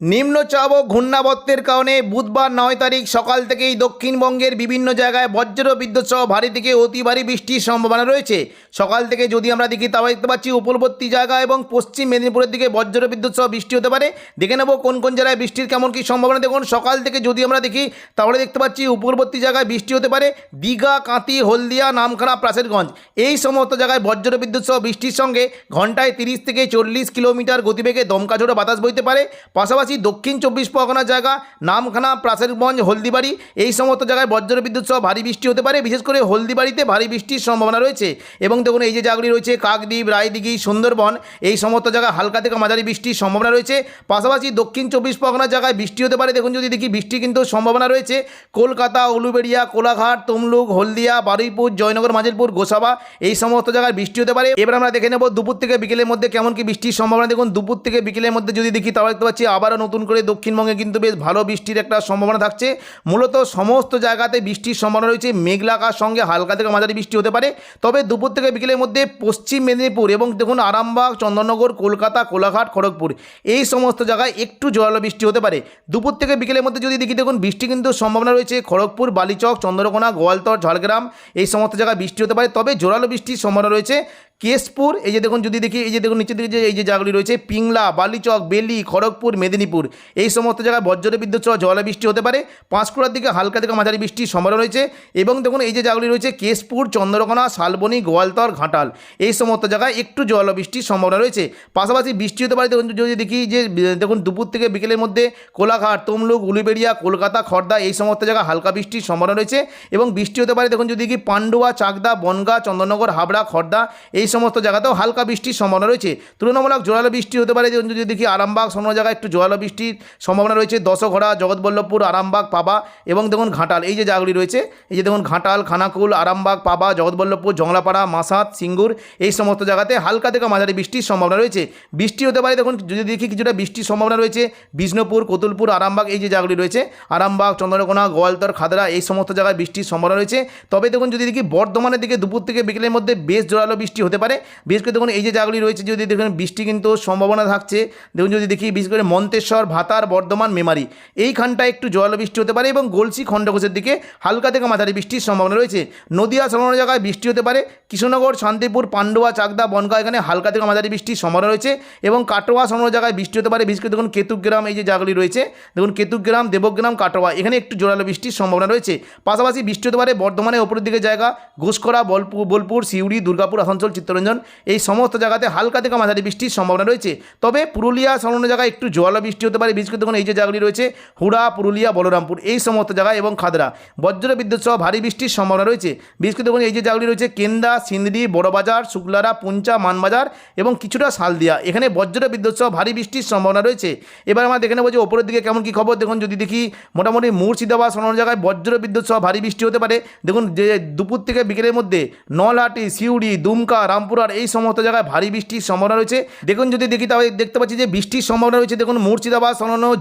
নিম্নচাপ ও ঘূর্ণাবর্তের কারণে বুধবার নয় তারিখ সকাল থেকেই দক্ষিণবঙ্গের বিভিন্ন জায়গায় বজ্র বিদ্যুৎ সহ ভারী থেকে অতি ভারী বৃষ্টির সম্ভাবনা রয়েছে। সকাল থেকে যদি আমরা দেখি, তাহলে দেখতে পাচ্ছি উপকূলবর্তী জায়গা এবং পশ্চিম মেদিনীপুরের দিকে বজ্র বিদ্যুৎ সহ বৃষ্টি হতে পারে। দেখে নেব কোন কোন জায়গায় বৃষ্টির কেমন কী সম্ভাবনা। দেখুন, সকাল থেকে যদি আমরা দেখি, তাহলে দেখতে পাচ্ছি উপকূলবর্তী জায়গায় বৃষ্টি হতে পারে। দীঘা কাঁতি হলদিয়া, নামখানা প্রাচেরগঞ্জ এই সমস্ত জায়গায় বজ্র বিদ্যুৎ সহ বৃষ্টির সঙ্গে ঘন্টায় তিরিশ থেকে চল্লিশ কিলোমিটার গতিবেগে দমকা ঝোড়ো বাতাস বইতে পারে। পাশাপাশি দক্ষিণ চব্বিশ পরগনা জায়গা, নামখানা প্রাচেরগঞ্জ হলদিবাড়ি, এই সমস্ত জায়গায় বজ্র বিদ্যুৎ সহ ভারী বৃষ্টি হতে পারে। বিশেষ করে হলদিবাড়িতে ভারী বৃষ্টির সম্ভাবনা রয়েছে। এবং দেখুন, এই যে জায়গাগুলি রয়েছে, কাকদ্বীপ, রায়দিঘি, সুন্দরবন, এই সমস্ত জায়গায় হালকা থেকে মাঝারি বৃষ্টির সম্ভাবনা রয়েছে। পাশাপাশি দক্ষিণ চব্বিশ পরগনা জায়গায় বৃষ্টি হতে পারে। দেখুন, যদি দেখি বৃষ্টি কিন্তু সম্ভাবনা রয়েছে। কলকাতা, উলুবেড়িয়া, কোলাঘাট, তমলুক, হলদিয়া, বারুইপুর, জয়নগর মাজিলপুর গোসাবা, এই সমস্ত জায়গায় বৃষ্টি হতে পারে। এবার আমরা দেখে নেব দুপুর থেকে বিকেলের মধ্যে কেমন কি বৃষ্টির সম্ভাবনা। দেখুন, দুপুর থেকে বিকেলের মধ্যে যদি দেখি, তাহলে দেখতে পাচ্ছি আবারও নতুন করে দক্ষিণবঙ্গে কিন্তু বেশ ভালো বৃষ্টির একটা সম্ভাবনা থাকছে। মূলত সমস্ত জায়গাতে বৃষ্টির সম্ভাবনা রয়েছে। মেঘলাকার সঙ্গে হালকা থেকে মাঝারি বৃষ্টি হতে পারে। তবে দুপুর থেকে বিকেলের মধ্যে পশ্চিম মেদিনীপুর এবং দেখুন আরামবাগ চন্দননগর কলকাতা, কোলাঘাট, খড়গপুর এই সমস্ত জায়গায় একটু জোরালো বৃষ্টি হতে পারে। দুপুর থেকে বিকেলের মধ্যে যদি দেখি দেখুন বৃষ্টি কিন্তু সম্ভাবনা রয়েছে খড়গপুর, বালিচক, চন্দ্রকোনা, গোয়ালতর, ঝাড়গ্রাম এই সমস্ত জায়গায় বৃষ্টি হতে পারে। তবে জোরালো বৃষ্টির সম্ভাবনা রয়েছে। কেশপুর, এই যে দেখুন যদি দেখি, এই যে দেখুন নিচের দিকে যে, এই যে জায়গাগুলি রয়েছে, পিংলা, বালিচক, বেলি, খড়গপুর, মেদিনীপুর, এই সমস্ত জায়গায় বজ্র বিদ্যুৎ সহ বৃষ্টি হতে পারে। পাঁশকুড়ার দিকে হালকা থেকে মাঝারি বৃষ্টির সম্ভাবনা রয়েছে এবং দেখুন এই যে জায়গাগুলি রয়েছে, কেশপুর, চন্দ্রকোনা, শালবনী, গোয়ালতর, ঘাটাল, এই সমস্ত জায়গায় একটু বৃষ্টির সম্ভাবনা রয়েছে। পাশাপাশি বৃষ্টি হতে পারে, দেখুন যদি দেখি যে দেখুন দুপুর থেকে বিকেলের মধ্যে কোলাঘাট, তমলুক, উলুবেড়িয়া, কলকাতা, খর্দা, এই সমস্ত জায়গায় হালকা বৃষ্টির সম্ভাবনা রয়েছে এবং বৃষ্টি হতে পারে, দেখুন যদি দেখি পান্ডুয়া, চাকদা, বনগা, চন্দননগর, হাবড়া, খর্দা, এই সমস্ত জায়গাতেও হালকা বৃষ্টির সম্ভাবনা রয়েছে। তুলনামূলক জোরালো বৃষ্টি হতে পারে যদি দেখি আরামবাগ কোনো জায়গায় একটু জোরালো বৃষ্টির সম্ভাবনা রয়েছে। দশঘড়া, জগৎবল্লভপুর, আরামবাগ, পাবা এবং দেখুন ঘাটাল। এই যে জায়গাগুলি রয়েছে, এই যে দেখুন ঘাটাল, খানাকুল, আরামবাগ, পাবা, জগৎবল্লভপুর, জংলাপাড়া, মাসাত, সিঙ্গুর, এই সমস্ত জায়গাতে হালকা থেকে মাঝারি বৃষ্টির সম্ভাবনা রয়েছে। বৃষ্টি হতে পারে, দেখুন যদি দেখি কিছুটা বৃষ্টির সম্ভাবনা রয়েছে, বিষ্ণুপুর, কতুলপুর, আরামবাগ, এই যে জায়গাগুলি রয়েছে, আরামবাগ, চন্দ্রকোনা, গোয়ালতর, খাদরা, এই সমস্ত জায়গায় বৃষ্টির সম্ভাবনা রয়েছে। তবে দেখুন যদি দেখি বর্ধমানের দিকে দুপুর থেকে বিকেলের মধ্যে বেশ জোরালো বৃষ্টি হতে পারে। বিশেষ করে দেখুন, এই যে জায়গাগুলি রয়েছে, যদি দেখুন, বৃষ্টি কিন্তু সম্ভাবনা থাকছে। দেখুন, যদি দেখি, বিশেষ করে মন্তেশ্বর, ভাতার বর্ধমান, মেমারি, এইখানটায় একটু জোরালো বৃষ্টি হতে পারে এবং গলসি, খণ্ডঘোষের দিকে হালকা থেকে মাঝারি বৃষ্টির সম্ভাবনা রয়েছে। নদীয়া সংলগ্ন জায়গায় বৃষ্টি হতে পারে। কৃষ্ণনগর, শান্তিপুর, পান্ডুয়া, চাকদা, বনগা, এখানে হালকা থেকে মাঝারি বৃষ্টির সম্ভাবনা রয়েছে এবং কাটোয়া সংলগ্ন জায়গায় বৃষ্টি হতে পারে। বিশেষ করে দেখুন, কেতুগ্রাম, এই যে জায়গাগুলি রয়েছে, দেখুন, কেতুগ্রাম, দেবগ্রাম, কাটোয়া, এখানে একটু জোরালো বৃষ্টির সম্ভাবনা রয়েছে। পাশাপাশি বৃষ্টি হতে পারে বর্ধমানের ওপরের দিকে জায়গা ঘুষকরা বলপুর, সিউড়ি, দুর্গাপুর, আসানসোল চিত্তরঞ্জন এই সমস্ত জায়গাতে হালকা থেকে মাঝারি বৃষ্টির সম্ভাবনা রয়েছে। তবে পুরুলিয়া সংলগ্ন জায়গায় একটু জোয়ালো বৃষ্টি হতে পারে। বিশেষ করে দেখুন, এই যে জায়গাগুলি রয়েছে, হুড়া, পুরুলিয়া, বলরামপুর, এই সমস্ত জায়গায় এবং খাদরা। বজ্র বিদ্যুৎ সহ ভারী বৃষ্টির সম্ভাবনা রয়েছে। বিশেষ করে দেখুন, এই যে জায়গাগুলি রয়েছে, কেন্দা, সিন্দি, বড়বাজার, শুক্লারা, পুঞ্চা, মানবাজার এবং কিছুটা শালদিয়া। এখানে বজ্র বিদ্যুৎ সহ ভারী বৃষ্টির সম্ভাবনা রয়েছে। এবার আমরা দেখে নেব যে ওপরের দিকে কেমন কী খবর। দেখুন, যদি দেখি, মোটামুটি মুর্শিদাবাদ সংলগ্ন জায়গায় বজ্র বিদ্যুৎ সহ ভারী বৃষ্টি হতে পারে। দেখুন, যে দুপুর থেকে বিকেলের মধ্যে নলহাটি, সিউড়ি, দুমকা রামপুরহাট এই সমস্ত জায়গায় ভারী বৃষ্টির সম্ভাবনা রয়েছে। দেখুন, যদি দেখি তাহলে দেখতে পাচ্ছি যে বৃষ্টির সম্ভাবনা রয়েছে। দেখুন, মুর্শিদাবাদ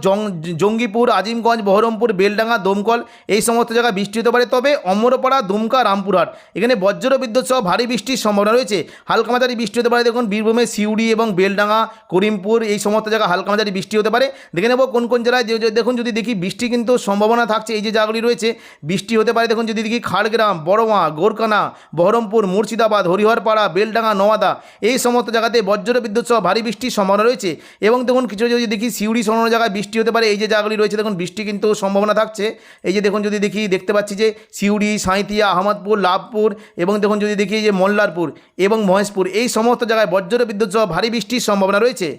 জং, জঙ্গিপুর, আজিমগঞ্জ, বহরমপুর, বেলডাঙ্গা, দমকল, এই সমস্ত জায়গায় বৃষ্টি হতে পারে। তবে অমরপাড়া, দুমকা, রামপুরহাট, এখানে বজ্র বিদ্যুৎ সহ ভারী বৃষ্টির সম্ভাবনা রয়েছে। হালকা মাঝারি বৃষ্টি হতে পারে। দেখুন বীরভূমে সিউড়ি এবং বেলডাঙ্গা, করিমপুর, এই সমস্ত জায়গায় হালকা মাঝারি বৃষ্টি হতে পারে। দেখে নেব কোন কোন জেলায় দেখুন, যদি দেখি বৃষ্টি কিন্তু সম্ভাবনা থাকছে এই যে জায়গাগুলি রয়েছে, বৃষ্টি হতে পারে। দেখুন, যদি দেখি খাড়গ্রাম বড়মা গোরকানা বহরমপুর, মুর্শিদাবাদ, হরিহরপাড়া বেলডাঙ্গা নোয়াদা এই সমস্ত জায়গাতে বজ্র বিদ্যুৎ সহ ভারী বৃষ্টির সম্ভাবনা রয়েছে। এবং দেখুন, কিছু যদি দেখি সিউড়ি সরানো জায়গায় বৃষ্টি হতে পারে, এই যে জায়গাগুলি রয়েছে, দেখুন, বৃষ্টি কিন্তু সম্ভাবনা থাকছে। এই যে দেখুন, যদি দেখি, দেখতে পাচ্ছি যে সিউড়ি সাঁইতিয়া আহমদপুর, লাভপুর এবং দেখুন, যদি দেখি যে মল্লারপুর এবং মহেশপুর, এই সমস্ত জায়গায় বজ্র বিদ্যুৎ সহ ভারী বৃষ্টির সম্ভাবনা রয়েছে।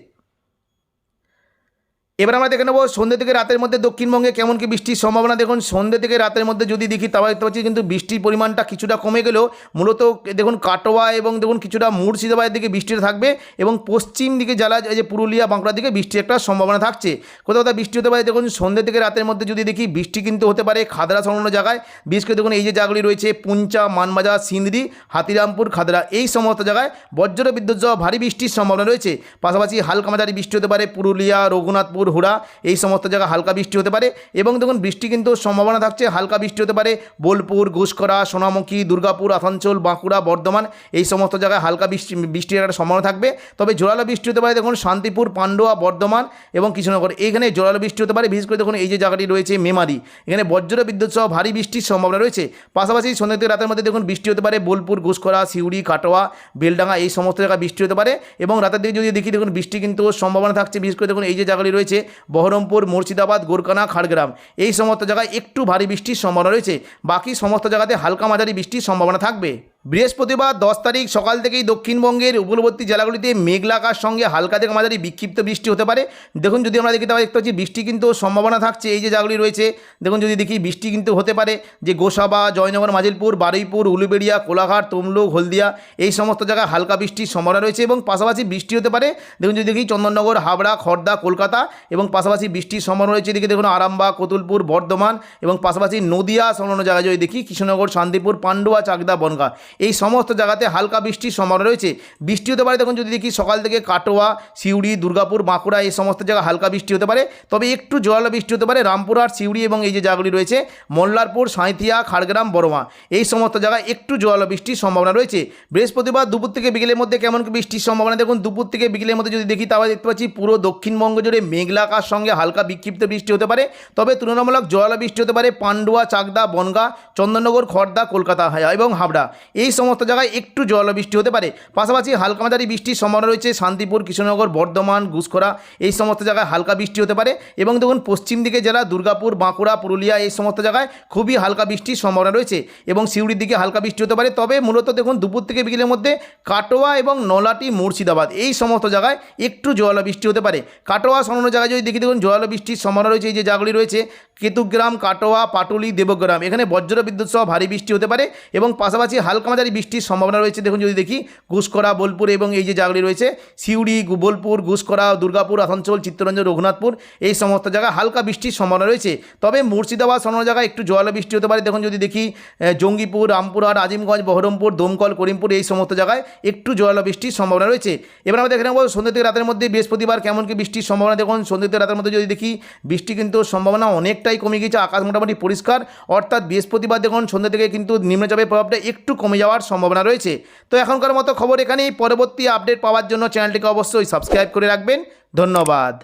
এবার আমরা দেখে নেব সন্ধ্যে থেকে রাতের মধ্যে দক্ষিণবঙ্গে কেমন কি বৃষ্টির সম্ভাবনা। দেখুন, সন্ধ্যে থেকে রাতের মধ্যে যদি দেখি তাহলে দেখতে পাচ্ছি কিন্তু বৃষ্টির পরিমাণটা কিছুটা কমে গেলেও মূলত দেখুন কাটোয়া এবং দেখুন কিছুটা মুর্শিদাবাদের দিকে বৃষ্টিটা থাকবে এবং পশ্চিম দিকে জেলা যে পুরুলিয়া, বাঁকুড়ার দিকে বৃষ্টির একটা সম্ভাবনা থাকছে। কোথাও কোথাও বৃষ্টি হতে পারে, দেখুন সন্ধ্যে থেকে রাতের মধ্যে যদি দেখি, বৃষ্টি কিন্তু হতে পারে খাদরা সংলগ্ন জায়গায়। বিশেষ করে দেখুন এই যে জায়গাগুলি রয়েছে, পুঞ্চা, মানবাজার সিন্দ্রি হাতিরামপুর খাদরা এই সমস্ত জায়গায় বজ্র বিদ্যুৎ সহ ভারী বৃষ্টির সম্ভাবনা রয়েছে। পাশাপাশি হালকা মাঝারি বৃষ্টি হতে পারে পুরুলিয়া, রঘুনাথপুর হুড়া, এই সমস্ত জায়গায় হালকা বৃষ্টি হতে পারে। এবং দেখুন, বৃষ্টি কিন্তু সম্ভাবনা থাকছে, হালকা বৃষ্টি হতে পারে। বোলপুর ঘুষকরা সোনামুখী, দুর্গাপুর, আসানসোল, বাঁকুড়া, বর্ধমান, এই সমস্ত জায়গায় হালকা বৃষ্টি বৃষ্টির একটা সম্ভাবনা থাকবে। তবে জোরালো বৃষ্টি হতে পারে, দেখুন, শান্তিপুর, পান্ডুয়া, বর্ধমান এবং কৃষ্ণনগর। এইখানে জোরালো বৃষ্টি হতে পারে, বিশেষ করে দেখুন, এই যে জায়গাটি রয়েছে, মেমারি। এখানে বজ্র বিদ্যুৎ সহ ভারী বৃষ্টির সম্ভাবনা রয়েছে। পাশাপাশি সন্ধ্যা রাতের মধ্যে দেখুন, বৃষ্টি হতে পারে, বোলপুর ঘুষকরা সিউড়ি, কাটোয়া, বেলডাঙ্গা, এই সমস্ত জায়গায় বৃষ্টি হতে পারে। এবং রাতের দিকে যদি দেখি, দেখুন, বৃষ্টি কিন্তু সম্ভাবনা থাকছে, বিশেষ করে দেখুন, এই যে জায়গাগুলি রয়েছে বহরমপুর, মুর্শিদাবাদ গোরকানা খাড়গ্রাম। এই সমস্ত জায়গায় একটু ভারী বৃষ্টির সম্ভাবনা রয়েছে। বাকি সমস্ত জায়গাতে হালকা মাঝারি বৃষ্টির সম্ভাবনা থাকবে। বৃহস্পতিবার দশ তারিখ সকাল থেকেই দক্ষিণবঙ্গের উপকূলবর্তী জেলাগুলিতে মেঘলা আকাশ সঙ্গে হালকা থেকে মাঝারি বিক্ষিপ্ত বৃষ্টি হতে পারে। দেখুন, যদি আমরা দেখি, তাহলে দেখতে পাচ্ছি বৃষ্টি কিন্তু সম্ভাবনা থাকছে এই যে জায়গাগুলি রয়েছে। দেখুন, যদি দেখি বৃষ্টি কিন্তু হতে পারে যে গোসাবা, জয়নগর, মাজিলপুর, বারুইপুর, উলুবেড়িয়া, কোলাঘাট, তমলুক, হলদিয়া, এই সমস্ত জায়গায় হালকা বৃষ্টির সম্ভাবনা রয়েছে এবং পাশাপাশি বৃষ্টি হতে পারে। দেখুন, যদি দেখি চন্দননগর, হাবড়া খড়দা কলকাতা এবং পাশাপাশি বৃষ্টির সম্ভাবনা রয়েছে। এদিকে দেখুন, আরামবাগ, কতুলপুর, বর্ধমান এবং পাশাপাশি নদিয়া সংলগ্ন জায়গায় যদি দেখি, কৃষ্ণনগর, শান্তিপুর, পান্ডুয়া, চাকদা, বনগা। এই সমস্ত জায়গাতে হালকা বৃষ্টির সম্ভাবনা রয়েছে। বৃষ্টি হতে পারে, দেখুন যদি দেখি সকাল থেকে কাটোয়া, সিউড়ি, দুর্গাপুর, বাঁকুড়া এই সমস্ত জায়গায় হালকা বৃষ্টি হতে পারে। তবে একটু জোরালো বৃষ্টি হতে পারে রামপুরহাট, সিউড়ি এবং এই যে জায়গাগুলি রয়েছে, মোল্লারপুর, সাঁইথিয়া, খাড়গ্রাম, বড়মা, এই সমস্ত জায়গায় একটু জোরালো বৃষ্টির সম্ভাবনা রয়েছে। বৃহস্পতিবার দুপুর থেকে বিকেলের মধ্যে কেমন বৃষ্টির সম্ভাবনা? দেখুন, দুপুর থেকে বিকেলের মধ্যে যদি দেখি, তাহলে দেখতে পাচ্ছি পুরো দক্ষিণবঙ্গ জুড়ে মেঘলা আকাশ সঙ্গে হালকা বিক্ষিপ্ত বৃষ্টি হতে পারে। তবে তুলনামূলক জোরালো বৃষ্টি হতে পারে পান্ডুয়া, চাকদা, বনগা, চন্দননগর খড়দা কলকাতা, এবং হাবড়া। এই সমস্ত জায়গায় একটু জল বৃষ্টি হতে পারে। পাশাপাশি হালকা মাঝারি বৃষ্টির সম্ভাবনা রয়েছে শান্তিপুর, কৃষ্ণনগর, বর্ধমান, ঘুষখরা, এই সমস্ত জায়গায় হালকা বৃষ্টি হতে পারে এবং দেখুন পশ্চিম দিকে জেলা দুর্গাপুর, বাঁকুড়া, পুরুলিয়া এই সমস্ত জায়গায় খুবই হালকা বৃষ্টির সম্ভাবনা রয়েছে এবং সিউড়ির দিকে হালকা বৃষ্টি হতে পারে। তবে মূলত দেখুন দুপুর থেকে বিকেলের মধ্যে কাটোয়া এবং নলাটি, মুর্শিদাবাদ এই সমস্ত জায়গায় একটু জোয়ালো বৃষ্টি হতে পারে। কাটোয়া সংলগ্ন জায়গায় যদি দেখি দেখুন জোয়ালো বৃষ্টির সম্ভাবনা রয়েছে, এই যে জায়গাগুলি রয়েছে কেতুগ্রাম, কাটোয়া, পাটুলি, দেবগ্রাম। এখানে বজ্র বিদ্যুৎ সহ ভারী বৃষ্টি হতে পারে এবং পাশাপাশি হালকা মাঝারি বৃষ্টির সম্ভাবনা রয়েছে। দেখুন, যদি দেখি ঘুষকরা বোলপুর এবং এই যে জায়গাগুলি রয়েছে, সিউড়ি বোলপুর ঘুষকরা দুর্গাপুর, আসানসোল, চিত্তরঞ্জন, রঘুনাথপুর, এই সমস্ত জায়গায় হালকা বৃষ্টির সম্ভাবনা রয়েছে। তবে মুর্শিদাবাদ সংলগ্ন জায়গায় একটু জোয়ালো বৃষ্টি হতে পারে। দেখুন, যদি দেখি জঙ্গিপুর, রামপুরহাট, আজিমগঞ্জ, বহরমপুর, দমকল, করিমপুর, এই সমস্ত জায়গায় একটু জোয়ালো বৃষ্টির সম্ভাবনা রয়েছে। এবার আমরা দেখে নেব সন্ধ্যে থেকে রাতের মধ্যে বৃহস্পতিবার কেমন কি বৃষ্টির সম্ভাবনা। দেখুন, সন্ধ্যে থেকে রাতের মধ্যে যদি দেখি, বৃষ্টি কিন্তু সম্ভাবনা অনেকটাই কমে গিয়েছে, আকাশ মোটামুটি পরিষ্কার। অর্থাৎ বৃহস্পতিবার দেখুন, সন্ধ্যে থেকে কিন্তু নিম্নচাপের প্রভাবটা একটু কমে যাওয়ার সম্ভাবনা রয়েছে। তো এখনকার মতো খবর এখানেই, পরবর্তী আপডেট পাওয়ার জন্য চ্যানেলটিকে অবশ্যই সাবস্ক্রাইব করে রাখবেন। ধন্যবাদ।